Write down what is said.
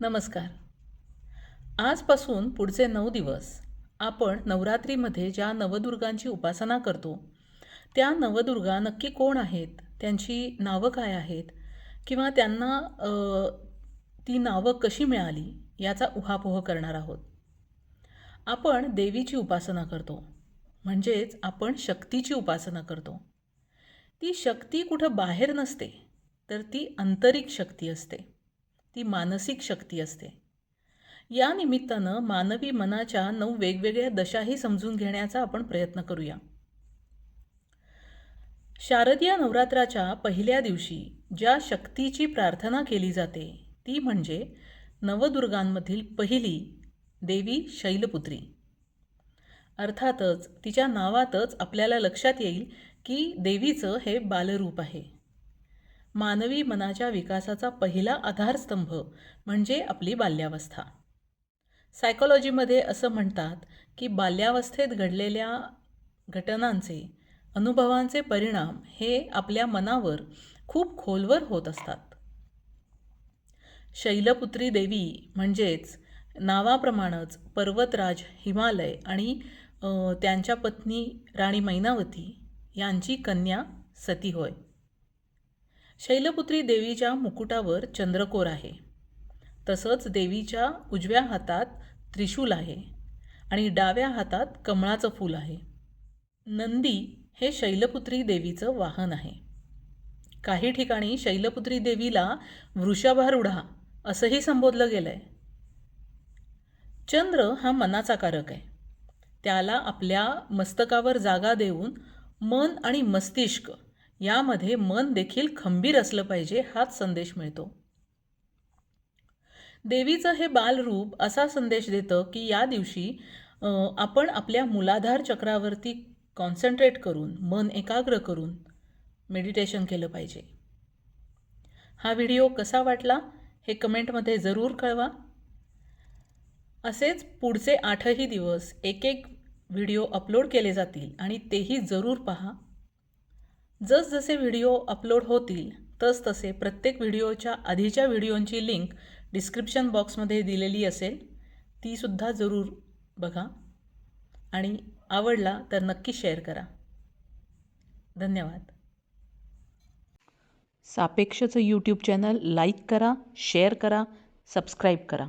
नमस्कार. आजपासून पुढचे नऊ दिवस आपण नवरात्रीमध्ये ज्या नवदुर्गांची उपासना करतो त्या नवदुर्गा नक्की कोण आहेत त्यांची नावं काय आहेत किंवा त्यांना ती नावं कशी मिळाली याचा उहापोह करणार आहोत. आपण देवीची उपासना करतो म्हणजेच आपण शक्तीची उपासना करतो. ती शक्ती कुठं बाहेर नसते तर ती आंतरिक शक्ती असते. ती मानसिक शक्ती असते. या निमित्तानं मानवी मनाच्या नऊ वेगवेगळ्या दशाही समजून घेण्याचा आपण प्रयत्न करूया. शारदीय नवरात्राच्या पहिल्या दिवशी ज्या शक्तीची प्रार्थना केली जाते ती म्हणजे नवदुर्गांमधील पहिली देवी शैलपुत्री. अर्थातच तिच्या नावातच आपल्याला लक्षात येईल की देवीचं हे बालरूप आहे. मानवी मनाच्या विकासाचा पहिला आधारस्तंभ म्हणजे आपली बाल्यावस्था. सायकोलॉजीमध्ये असं म्हणतात की बाल्यावस्थेत घडलेल्या घटनांचे अनुभवांचे परिणाम हे आपल्या मनावर खूप खोलवर होत असतात. शैलपुत्री देवी म्हणजेच नावाप्रमाणच पर्वतराज हिमालय आणि त्यांच्या पत्नी राणी मैनावती यांची कन्या सती होय. शैलपुत्री देवीच्या मुकुटावर चंद्रकोर आहे. तसंच देवीच्या उजव्या हातात त्रिशूल आहे आणि डाव्या हातात कमळाचं फूल आहे. नंदी हे शैलपुत्री देवीचं वाहन आहे. काही ठिकाणी शैलपुत्री देवीला वृषभारूढा असंही संबोधलं गेलं आहे चंद्र हा मनाचा कारक आहे. त्याला आपल्या मस्तकावर जागा देऊन मन आणि मस्तिष्क यामध्ये मन देखील खंबीर असलं पाहिजे हाच संदेश मिळतो. देवीचं हे बालरूप असा संदेश देतं की या दिवशी आपण आपल्या मुलाधार चक्रावरती कॉन्सन्ट्रेट करून मन एकाग्र करून मेडिटेशन केलं पाहिजे. हा व्हिडिओ कसा वाटला हे कमेंटमध्ये जरूर कळवा. असेच पुढचे आठही दिवस एक एक व्हिडिओ अपलोड केले जातील आणि तेही जरूर पहा. जसजसे व्हिडिओ अपलोड होतील तसतसे प्रत्येक व्हिडिओच्या आधीच्या व्हिडिओंची लिंक डिस्क्रिप्शन बॉक्समध्ये दिलेली असेल तीसुद्धा जरूर बघा आणि आवडला तर नक्की शेअर करा. धन्यवाद. सापेक्षचं यूट्यूब चॅनल लाईक करा शेअर करा सबस्क्राईब करा.